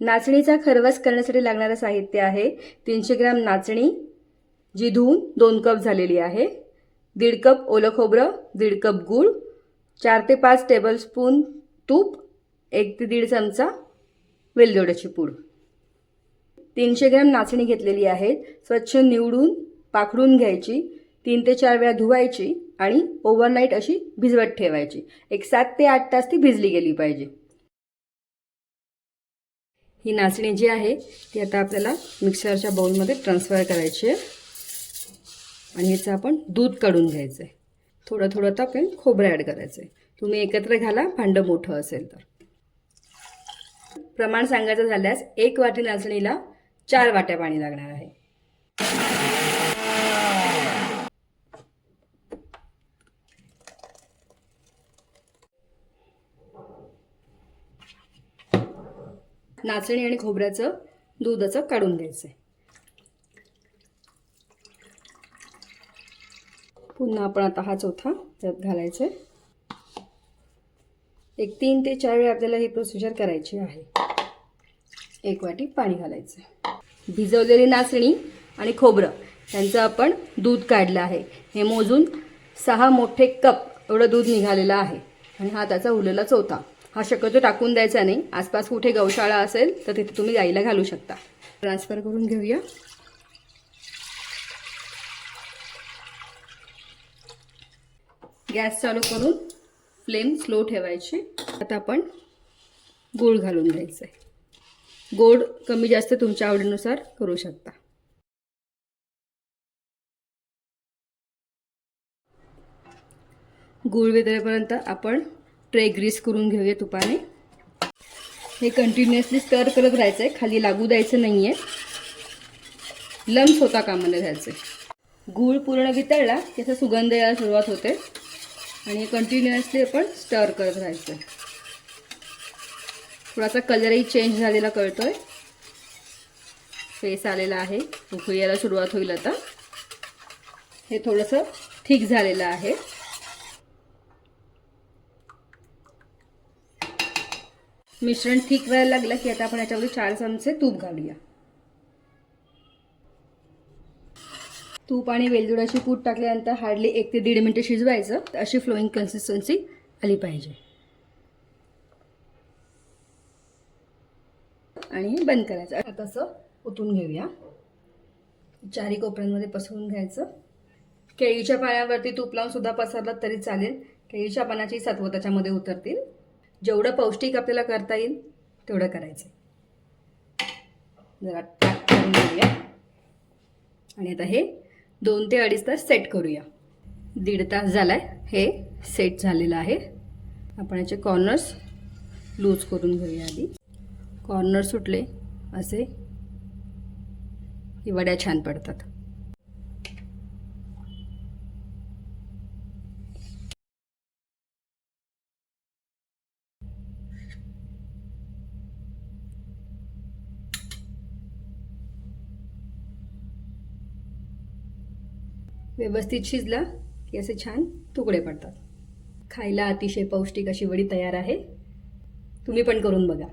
नाचणीचा खरवस करण्यासाठी लागणारं साहित्य आहे. तीनशे ग्रॅम नाचणी जी धुवून दोन कप झालेली आहे. दीड कप ओलं खोबरं दीड कप गूळ चार ते पाच टेबलस्पून तूप एक ते दीड चमचा वेलदोड्याची पूड. तीनशे ग्रॅम नाचणी घेतलेली आहे. स्वच्छ निवडून पाखडून घ्यायची. तीन ते चार वेळा धुवायची आणि ओव्हरनाईट अशी भिजवत ठेवायची. एक सात ते आठ तास ती भिजली गेली पाहिजे. ही नाचणी जी आहे ती आता आपल्याला मिक्सरच्या बाउलमध्ये ट्रान्सफर करायची आहे. आणि याचं आपण दूध काढून घ्यायचं आहे. थोडं थोडं तर आपण खोबरं ॲड करायचं आहे. तुम्ही एकत्र घाला भांडं मोठं असेल तर. प्रमाण सांगायचं झाल्यास एक वाटी नाचणीला चार वाट्या पाणी लागणार आहे. नाचणी आणि खोबऱ्याचं दुधाचं काढून घ्यायचं आहे पुन्हा आपण आता हा चौथा त्यात घालायचा आहे एक तीन ते चार वेळा आपल्याला ही प्रोसिजर करायची आहे. एक वाटी पाणी घालायचं आहे भिजवलेली नाचणी आणि खोबरं त्यांचं आपण दूध काढलं आहे. हे मोजून सहा मोठे कप एवढं दूध निघालेलं आहे. आणि हा त्याचा उरलेला चौथा. हा शक्यतो टाकून द्यायचा नाही. आसपास कुठे गौशाळा असेल तर तिथे तुम्ही गाईला घालू शकता. ट्रान्सफर करून घेऊया. गॅस चालू करून फ्लेम स्लो ठेवायची. आता आपण गूळ घालून द्यायचं आहे गोड कमी जास्त तुमच्या आवडीनुसार करू शकता. गूळ वितळेपर्यंत आपण ट्रे ग्रीस करून घेऊया तुपाने. हे कंटिन्युअसली स्टर करत राहायचं आहे खाली लागू द्यायचं नाही आहे लम्स होता कामाला घ्यायचं. गूळ पूर्ण वितळला त्याचा सुगंध यायला सुरुवात होते. आणि कंटिन्युअसली आपण स्टर करत राहायचं. थोडासा कलरही चेंज झालेला कळतोय. फेस आलेला आहे. उकळी यायला सुरुवात होईल आता. हे थोडंसं ठीक झालेलं आहे. मिश्रण ठीक व्हायला लागलं की आता आपण याच्यामध्ये चार चमचे तूप घालूया. तूप आणि वेलदुडाची पूड टाकल्यानंतर हार्डली एक ते दीड मिनटं शिजवायचं. तर अशी फ्लोईंग कन्सिस्टन्सी आली पाहिजे. आणि हे बंद करायचं. आता असं ओतून घेऊया. चारी कोपऱ्यांमध्ये पसरून घ्यायचं. केळीच्या पाण्यावरती तूप लावून सुद्धा पसरलं तरी चालेल. केळीच्या पानाची सत्व त्याच्यामध्ये उतरतील. जेवढं पौष्टिक आपल्याला करता येईल तेवढं करायचं. जरा करून घेऊया. आणि आता हे दोन ते अडीच तास सेट करूया. दीड तास झाला आहे हे सेट झालेलं आहे. आपण याचे कॉर्नर्स लूज करून घेऊया आधी. कॉर्नर सुटले असे की वड्या छान पडतात. व्यवस्थित शिजला की असे छान तुकडे पडतात. खायला अतिशय पौष्टिक अशी वडी तयार आहे. तुम्ही पण करून बघा.